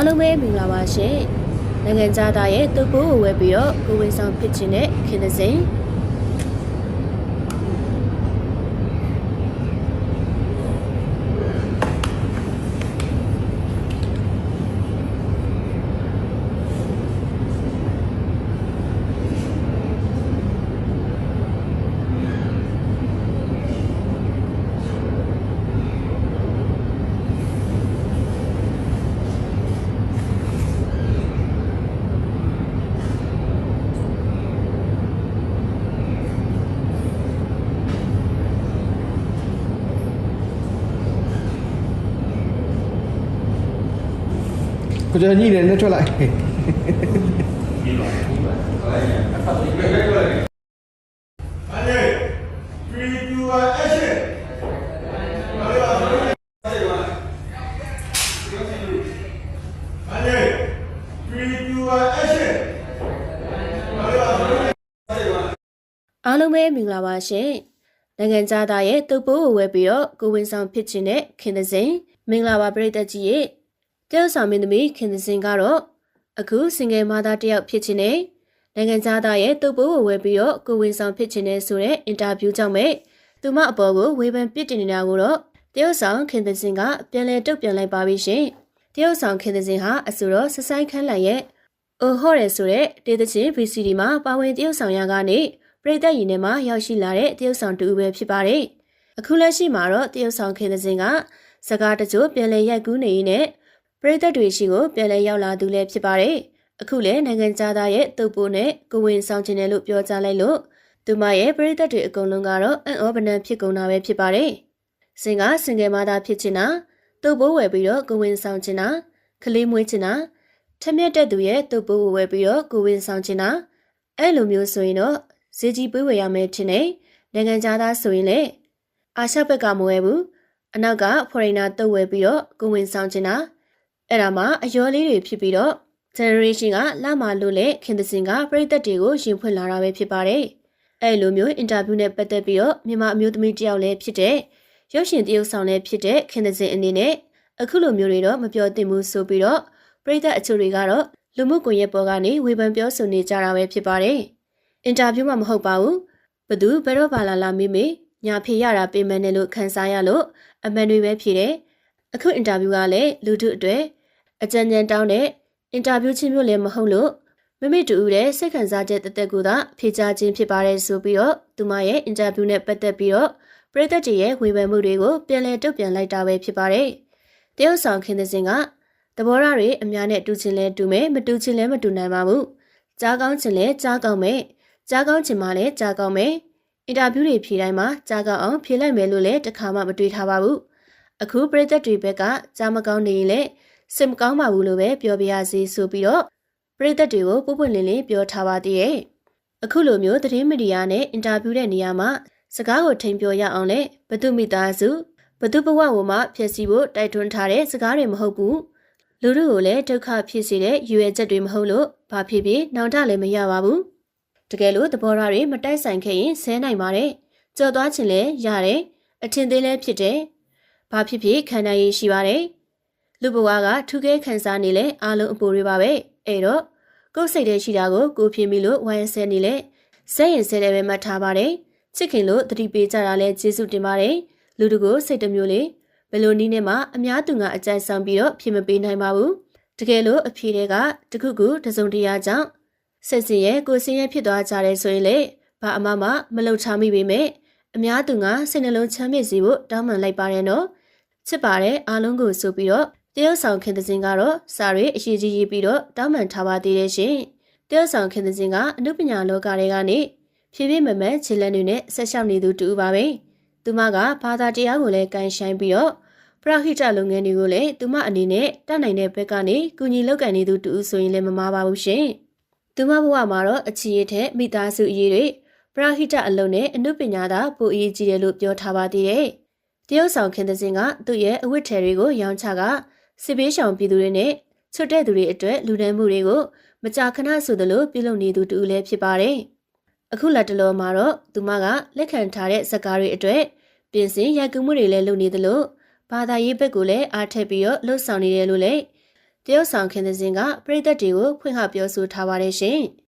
အားလုံးပဲမင်္ဂလာပါရှင်နိုင်ငံသားရဲ့တူပိုးကိုဝယ်ပြီးတော့ကိုဝင်ဆောင်ဖြစ်ခြင်းနဲ့ခင်သစိန် ကိုကျော်ညိတယ်နဲ့ထွက်လိုက် Allez, three, two, one, action. Allez, three, two, one, action. အားလုံးပဲမင်္ဂလာပါရှင်နိုင်ငံသားရဲ့တူပိုးကိုဝယ်ပြီးတော့ကိုဝင်ဆောင်ဖြစ်ခြင်းနဲ့ခင်သစိန်မင်္ဂလာပါပရိသတ်ကြီးရဲ့ တယောက်ဆောင်မင်းသမီးခင်သစိန်ကတော့အခုစင်ငယ်မသားတစ်ယောက်ဖြစ်ခြင်းနဲ့နိုင်ငံသားရဲ့တူပိုးကိုဝယ်ပြီးတော့ကိုဝင်ဆောင်ဖြစ်ခြင်းနဲ့ဆိုတဲ့အင်တာဗျူးကြောင့်ပဲသူမအပေါ်ကိုဝေဖန်ပစ်တင်နေတာကိုတော့တယောက်ဆောင်ခင်သစိန်ကပြန်လည်တုတ်ပြန်လိုက်ပါပြီရှင်တယောက်ဆောင်ခင်သစိန်ဟာအဆိုတော့စဆိုင်ခန်းလန်ရဲ့အိုဟော့ရဲဆိုတဲ့ဒေသချင်း VCD မှာပါဝင်တယောက်ဆောင်ရကနေပရိသတ်ရင်ထဲမှာရောက်ရှိလာတဲ့တရုတ်ဆောင်တူပဲဖြစ်ပါတယ်။အခုလက်ရှိမှာတော့တရုတ်ဆောင်ခင်တဲ့စင်ကစကားတချို့ပြန်လည်ရိုက်ကူးနေရင်းနဲ့ ပရိသတ်တွေရှိကိုပြန်လည်ရောက်လာသူလည်းဖြစ်ပါတယ်။အခုလည်းနိုင်ငံသားရဲ့တုပ်ပိုးနဲ့ကိုဝင်ဆောင်ခြင်းတယ်လို့ပြောကြားလိုက်လို့သူမရဲ့ပရိသတ်တွေအကုန်လုံးကတော့အံ့ဩပနံဖြစ်ကုန်တာပဲဖြစ်ပါတယ်။စင်ကစင်ကယ်မသားဖြစ်ချင်တာတုပ်ပိုးဝယ်ပြီးတော့ကိုဝင်ဆောင်ချင်တာကလေးမွေးချင်တာထက်မြက်တဲ့သူရဲ့တုပ်ပိုးကိုဝယ်ပြီးတော့ကိုဝင်ဆောင်ချင်တာအဲ့လိုမျိုးဆိုရင်တော့ဈေးကြီးပွေးဝယ်ရမယ်ထင်တယ်နိုင်ငံသားဆိုရင်လေအာရှဘက်ကမဝယ်ဘူးအနောက်ကဖော်ရိနာတုတ်ဝယ်ပြီးတော့ကိုဝင်ဆောင်ချင်တာ အဲ့ဒါမှအယောလေးတွေဖြစ်ပြီးတော့ generation ကလာမလို့လေခင်သစင်ကပြည်သက်တွေကိုရင်ဖွင့်လာတာပဲဖြစ်ပါတယ်အဲ့လိုမျိုးအင်တာဗျူးနဲ့ပတ်သက်ပြီးတော့မြန်မာအမျိုးသမီးတယောက်လည်းဖြစ်တဲ့ရုပ်ရှင်တရုပ်ဆောင်လည်းဖြစ်တဲ့ခင်သစင်အနေနဲ့အခုလိုမျိုးတွေတော့မပြောသင့်ဘူးဆိုပြီးတော့ပြည်သက်အချို့တွေကတော့လူမှုကွန်ရက်ပေါ်ကနေဝေဖန်ပြောဆိုနေကြတာပဲဖြစ်ပါတယ်အင်တာဗျူးမှမဟုတ်ပါဘူးဘသူဘယ်တော့ပါလာလာမေးမေးညာဖေရတာပြင်မယ်နဲ့လို့ခန်းစားရလို့အမှန်တွေပဲဖြေတယ်အခုအင်တာဗျူးကလည်းလူထုအတွက် အကြံဉာဏ်တောင်းတဲ့အင်တာဗျူးချင်းမျိုးလည်းမဟုတ်လို့မမေတူဦးတဲ့စိတ်ခံစားချက်တသက်ကူသာဖြေချခြင်းဖြစ်ပါတယ်ဆိုပြီးတော့သူမရဲ့အင်တာဗျူးနဲ့ပတ်သက်ပြီးတော့ပရိသတ်တွေရဲ့ဝေဖန်မှုတွေကိုပြန်လည်တုံ့ပြန်လိုက်တာပဲဖြစ်ပါတယ်တရုတ်ဆောင်ခင်တဲ့စင်ကသဘောထားတွေအများနဲ့တူချင်းလဲတူမယ်မတူချင်းလဲမတူနိုင်ပါဘူးကြားကောင်းချင်းလဲကြားကောင်းမယ်ကြားကောင်းချင်မှလည်းကြားကောင်းမယ်။အင်တာဗျူးတွေဖြေတိုင်းမှာကြားကောင်းအောင်ဖြေလိုက်မယ်လို့လည်းတခါမှမတွေးထားပါဘူး။အခုပြည်သက်တွေဘက်ကကြားမကောင်းနေရင်လည်း စိတ်မကောင်းပါဘူးလို့ပဲပြောပြရစီဆိုပြီးတော့ပြည်သက်တွေကိုပုပ်ပွင့်လင်းလင်းပြောထားပါသေးရဲ့။အခုလိုမျိုးသတင်းမီဒီယာနဲ့အင်တာဗျူးတဲ့နေရာမှာစကားကိုထိန်ပြောရအောင်လဲဘသူမိသားစုဘသူဘဝဝမှာဖြစ်စီဖို့တိုက်တွန်းထားတဲ့စကားတွေမဟုတ်ဘူး။လူတို့ကိုလည်းဒုက္ခဖြစ်စေတဲ့ရွေချက်တွေမဟုတ်လို့ဘာဖြစ်ဖြစ်နောင်တလည်းမရပါဘူး။တကယ်လို့သဘောထားတွေမတိုက်ဆိုင်ခဲ့ရင်ဆဲနိုင်ပါတယ်။ကြော်သွားခြင်းလည်းရတယ်။အထင်သေးလည်းဖြစ်တယ်။ဘာဖြစ်ဖြစ်ခံနိုင်ရရှိပါတယ်။ လူဘဝကထူးခဲခံစားနေလဲအားလုံးအပူတွေပါပဲ။အဲ့တော့ကိုယ်စိတ်ထဲရှိတာကိုကိုဖြေမိလို့ဝိုင်းဆဲနေလဲ။ဆဲရင်ဆဲတယ်ပဲမှတ်ထားပါတယ်။ချစ်ခင်လို့တတိပေးကြတာလဲကျေးဇူးတင်ပါတယ်။လူတို့ကိုစိတ်တစ်မျိုးလေးဘယ်လိုနည်းနဲ့မှအများသူကအကြိုက်ဆောင်ပြီးတော့ဖြေမပေးနိုင်ပါဘူး။တကယ်လို့အဖြေတွေကတခုခုတစုံတရာကြောင့်ဆက်စီရဲ့ကိုစင်းရဲ့ဖြစ်သွားကြတယ်ဆိုရင်လေဘာအမမမလှုပ်ချမိပေမဲ့အများသူကစိတ်နှလုံးချမ်းမြေ့စီဖို့တောင်းပန်လိုက်ပါတယ်နော်ချစ်ပါတယ်အားလုံးကိုဆိုပြီးတော့ တရုတ်ဆောင်ခင်သစင်ကတော့စာရေးအရေးကြီးရေးပြီးတော့တောင်းပန်ထားပါသေးတယ်ရှင်တရုတ်ဆောင်ခင်သစင်ကအမှုပညာလောကတွေကနေဖြည်းဖြည်းမမခြေလန်းတွေနဲ့ဆက်လျှောက်နေသူတူပါပဲသူမကဘာသာတရားကိုလည်းကန်ဆိုင်ပြီးတော့ပရဟိတလုပ်ငန်းတွေကိုလည်းသူမအနေနဲ့တတ်နိုင်တဲ့ဘက်ကနေကူညီလုပ်ကန်နေသူတူဆိုရင်လည်းမမားပါဘူးရှင်သူမဘဝမှာတော့အချီရထက်မိသားစုအရေးတွေပရဟိတအလုံးနဲ့အမှုပညာသာပိုအရေးကြီးတယ်လို့ပြောထားပါသေးတယ်။တရုတ်ဆောင်ခင်သစင်ကသူ့ရဲ့အဝတ်ထည်တွေကိုရောင်းချက စစ်ပေးရှောင်ပြည်သူတွေနဲ့ချွတ်တဲ့သူတွေအတွက်လူဒန်းမှုတွေကိုမကြာခဏဆိုသလိုပြုလုပ်နေသူတူလည်းဖြစ်ပါတယ်။အခုလက်တလောမှာတော့သူမကလက်ခံထားတဲ့ဇာတ်ကားတွေအတွက်ပြင်ဆင်ရိုက်ကူးမှုတွေလည်းလုပ်နေသလိုဘာသာရေးဘက်ကိုလည်းအားထက်ပြီးတော့လှုပ်ဆောင်နေတယ်လို့လည်းတရုတ်ဆောင်ခင်သစင်ကပြည်သက်တွေကိုဖွင့်ဟပြောဆိုထားပါတယ်ရှင်။